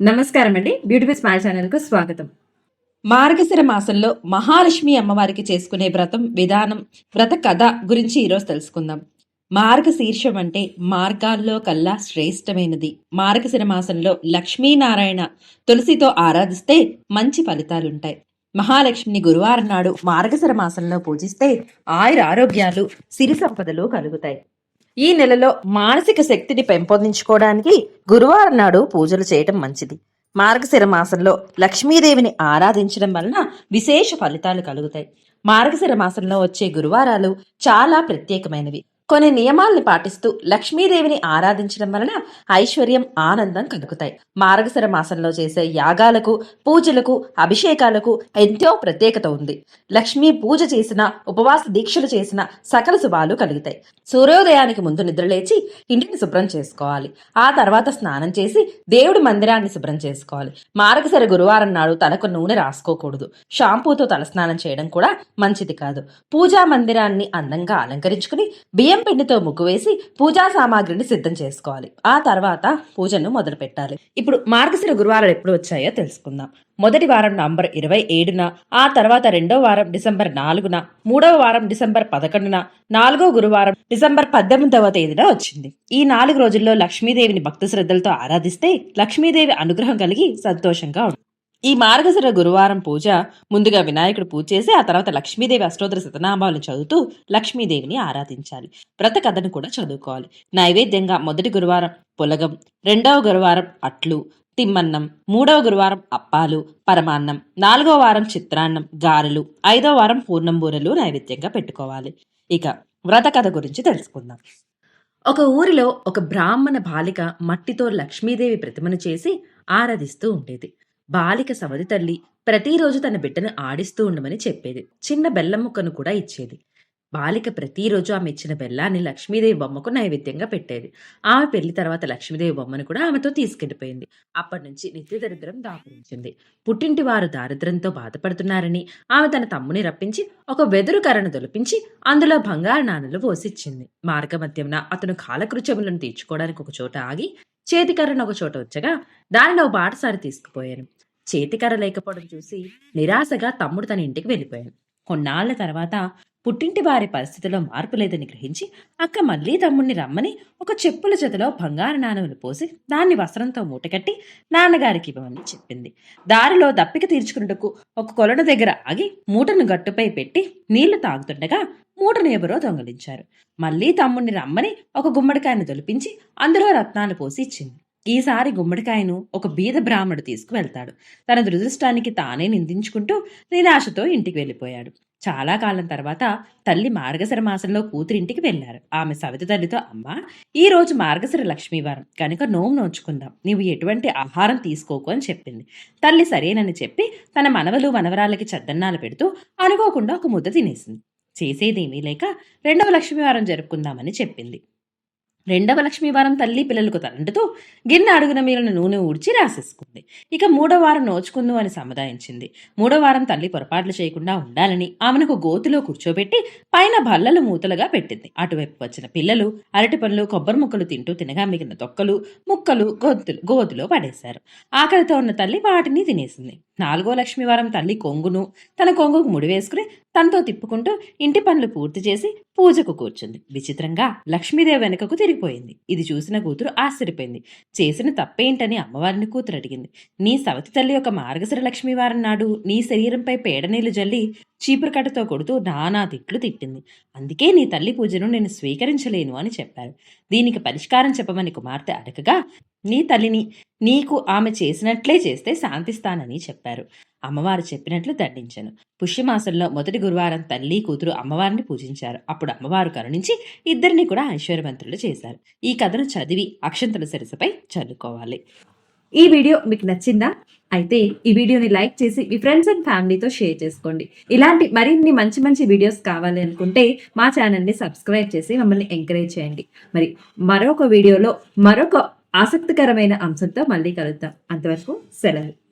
నమస్కారం అండి beautiful smile ఛానల్కు స్వాగతం. మార్గశిర మాసంలో మహాలక్ష్మి అమ్మవారికి చేసుకునే వ్రతం విధానం వ్రత కథ గురించి ఈరోజు తెలుసుకుందాం. మార్గశీర్షం అంటే మార్గాల్లో కల్లా శ్రేష్టమైనది. మార్గశిర మాసంలో లక్ష్మీనారాయణ తులసితో ఆరాధిస్తే మంచి ఫలితాలుంటాయి. మహాలక్ష్మిని గురువారం నాడు మార్గశిర మాసంలో పూజిస్తే ఆయుర ఆరోగ్యాలు సిరి సంపదలు కలుగుతాయి. ఈ నెలలో మానసిక శక్తిని పెంపొందించుకోవడానికి గురువారం నాడు పూజలు చేయటం మంచిది. మార్గశిర మాసంలో లక్ష్మీదేవిని ఆరాధించడం వలన విశేష ఫలితాలు కలుగుతాయి. మార్గశిర మాసంలో వచ్చే గురువారాలు చాలా ప్రత్యేకమైనవి. కొన్ని నియమాల్ని పాటిస్తూ లక్ష్మీదేవిని ఆరాధించడం వలన ఐశ్వర్యం ఆనందం కలుగుతాయి. మార్గశర మాసంలో చేసే యాగాలకు పూజలకు అభిషేకాలకు ఎంతో ప్రత్యేకత ఉంది. లక్ష్మీ పూజ చేసిన ఉపవాస దీక్షలు చేసిన సకల శుభాలు కలుగుతాయి. సూర్యోదయానికి ముందు నిద్రలేచి ఇంటిని శుభ్రం చేసుకోవాలి. ఆ తర్వాత స్నానం చేసి దేవుడి మందిరాన్ని శుభ్రం చేసుకోవాలి. మార్గశర గురువారం నాడు తలకు నూనె రాసుకోకూడదు. షాంపూతో తలస్నానం చేయడం కూడా మంచిది కాదు. పూజా మందిరాన్ని అందంగా అలంకరించుకుని బియ్య పిండితో ముగ్గు వేసి పూజా సామాగ్రిని సిద్ధం చేసుకోవాలి. ఆ తర్వాత పూజను మొదలు పెట్టాలి. ఇప్పుడు మార్గశిర గురువారాలు ఎప్పుడు వచ్చాయో తెలుసుకుందాం. మొదటి వారం నవంబర్ ఇరవై ఏడున ఆ తర్వాత రెండో వారం డిసెంబర్ నాలుగున మూడవ వారం డిసెంబర్ పదకొండున నాలుగో గురువారం డిసెంబర్ పద్దెనిమిదవ తేదీన వచ్చింది. ఈ నాలుగు రోజుల్లో లక్ష్మీదేవిని భక్తి శ్రద్ధలతో ఆరాధిస్తే లక్ష్మీదేవి అనుగ్రహం కలిగి సంతోషంగా ఉంటుంది ఈ మార్గశిర గురువారం పూజ ముందుగా వినాయకుడు పూజ చేసి ఆ తర్వాత లక్ష్మీదేవి అష్టోత్తర శతనామాలను చదువుతూ లక్ష్మీదేవిని ఆరాధించాలి. వ్రత కథను కూడా చదువుకోవాలి. నైవేద్యంగా మొదటి గురువారం పులగం రెండవ గురువారం అట్లు తిమ్మన్నం మూడవ గురువారం అప్పాలు పరమాన్నం నాలుగవ వారం చిత్రాన్నం గారెలు ఐదవ వారం పూర్ణంబూరలు నైవేద్యంగా పెట్టుకోవాలి. ఇక వ్రత కథ గురించి తెలుసుకుందాం. ఒక ఊరిలో ఒక బ్రాహ్మణ బాలిక మట్టితో లక్ష్మీదేవి ప్రతిమను చేసి ఆరాధిస్తూ ఉండేది. బాలిక సవతి తల్లి ప్రతిరోజు తన బిడ్డను ఆడిస్తూ ఉండమని చెప్పేది. చిన్న బెల్లం ముక్కను కూడా ఇచ్చేది. బాలిక ప్రతిరోజు ఆమె ఇచ్చిన బెల్లాన్ని లక్ష్మీదేవి బొమ్మకు నైవేద్యంగా పెట్టేది. ఆమె పెళ్ళి తర్వాత లక్ష్మీదేవి బొమ్మను కూడా ఆమెతో తీసుకెళ్ళిపోయింది. అప్పటి నుంచి నిత్య దరిద్రం దాపురించింది. పుట్టింటి వారు దారిద్ర్యంతో బాధపడుతున్నారని ఆమె తన తమ్ముని రప్పించి ఒక వెదురు కర్రను దొలిపించి అందులో బంగారు నాణలు పోసిచ్చింది. మార్గమధ్యమున అతను కాలకృత్యములను తీర్చుకోవడానికి ఒక చోట ఆగి చేతికర్రను ఒక చోట వచ్చగా దానిని ఒక బాటసారి తీసుకుపోయాను చేతికర్ర లేకపోవడం చూసి నిరాశగా తమ్ముడు తన ఇంటికి వెళ్ళిపోయాను కొన్నాళ్ళ తర్వాత పుట్టింటి వారి పరిస్థితిలో మార్పు లేదని గ్రహించి అక్క మళ్ళీ తమ్ముడిని రమ్మని ఒక చెప్పుల జతలో బంగారు నాణములు పోసి దాన్ని వస్త్రంతో మూటకట్టి నాన్నగారికి ఇవ్వమని చెప్పింది. దారిలో దప్పిక తీర్చుకున్నట్టుకు ఒక కొలను దగ్గర ఆగి మూటను గట్టుపై పెట్టి నీళ్ళు తాగుతుండగా మూటను ఎవరో దొంగలించారు. మళ్ళీ తమ్ముడిని రమ్మని ఒక గుమ్మడికాయను దొలిపించి అందులో రత్నాలు పోసి ఇచ్చింది. ఈసారి గుమ్మడికాయను ఒక బీద బ్రాహ్మడు తీసుకువెళ్తాడు. తన దురదృష్టానికి తానే నిందించుకుంటూ నిరాశతో ఇంటికి వెళ్ళిపోయాడు. చాలా కాలం తర్వాత తల్లి మార్గశిర మాసంలో కూతురింటికి వెళ్ళారు. ఆమె సవిత తల్లితో అమ్మ ఈ రోజు మార్గశిర లక్ష్మీవారం. కనుక నోము నోచుకుందాం. నీవు ఎటువంటి ఆహారం తీసుకోకు అని చెప్పింది. తల్లి సరేనని చెప్పి తన మనవలు మనవరాలకి చద్దన్నాలు పెడుతూ అనుకోకుండా ఒక ముద్ద తినేసింది. చేసేదేమీ లేక రెండవ లక్ష్మీవారం జరుపుకుందామని చెప్పింది. రెండవ లక్ష్మీవారం తల్లి పిల్లలకు తలంటుతూ గిన్నె అడుగున మీలను నూనె ఊడ్చి రాసేసుకుంది. ఇక మూడో వారం నోచుకుందు అని సముదాయించింది. మూడో వారం తల్లి పొరపాట్లు చేయకుండా ఉండాలని ఆమెను గోతిలో కూర్చోబెట్టి పైన భల్లలు మూతలుగా పెట్టింది. అటువైపు వచ్చిన పిల్లలు అరటి పనులు కొబ్బరి ముక్కలు తింటూ తినగా మిగిలిన తొక్కలు ముక్కలు గోతులు గోతులో పడేశారు. ఆకలితో ఉన్న తల్లి వాటిని తినేసింది. నాలుగో లక్ష్మీవారం తల్లి కొంగును తన కొంగుకు ముడివేసుకుని తనతో తిప్పుకుంటూ ఇంటి పనులు పూర్తి చేసి పూజకు కూర్చుంది. విచిత్రంగా లక్ష్మీదేవి వెనుకకు తిరిగిపోయింది ఇది చూసిన కూతురు ఆశ్చర్యపోయింది. చేసిన తప్పేంటని అమ్మవారిని కూతురు అడిగింది. నీ సవతి తల్లి ఒక మార్గశిర లక్ష్మీవారం నాడు నీ శరీరంపై పేడ నీళ్ళు జల్లి చీపురుకట్టతో కొడుతూ నానా తిట్లు తిట్టింది. అందుకే నీ తల్లి పూజను నేను స్వీకరించలేను అని చెప్పారు. దీనికి పరిష్కారం చెప్పమని కుమార్తె అడగగా నీ తల్లిని నీకు ఆమె చేసినట్లే చేస్తే శాంతిస్తానని చెప్పారు. అమ్మవారు చెప్పినట్లు దండించను. పుష్యమాసంలో మొదటి గురువారం తల్లి కూతురు అమ్మవారిని పూజించారు. అప్పుడు అమ్మవారు కరుణించి ఇద్దరిని కూడా ఐశ్వర్యవంతులు చేశారు. ఈ కథను చదివి అక్షంతల సరసపై చదువుకోవాలి ఈ వీడియో మీకు నచ్చిందా? అయితే ఈ వీడియోని లైక్ చేసి మీ ఫ్రెండ్స్ అండ్ ఫ్యామిలీతో షేర్ చేసుకోండి. ఇలాంటి మరిన్ని మంచి మంచి వీడియోస్ కావాలి అనుకుంటే మా ఛానల్ని సబ్స్క్రైబ్ చేసి మమ్మల్ని ఎంకరేజ్ చేయండి. మరి మరొక వీడియోలో మరొక ఆసక్తికరమైన అంశంతో మళ్ళీ కలుద్దాం. అంతవరకు సెలవు.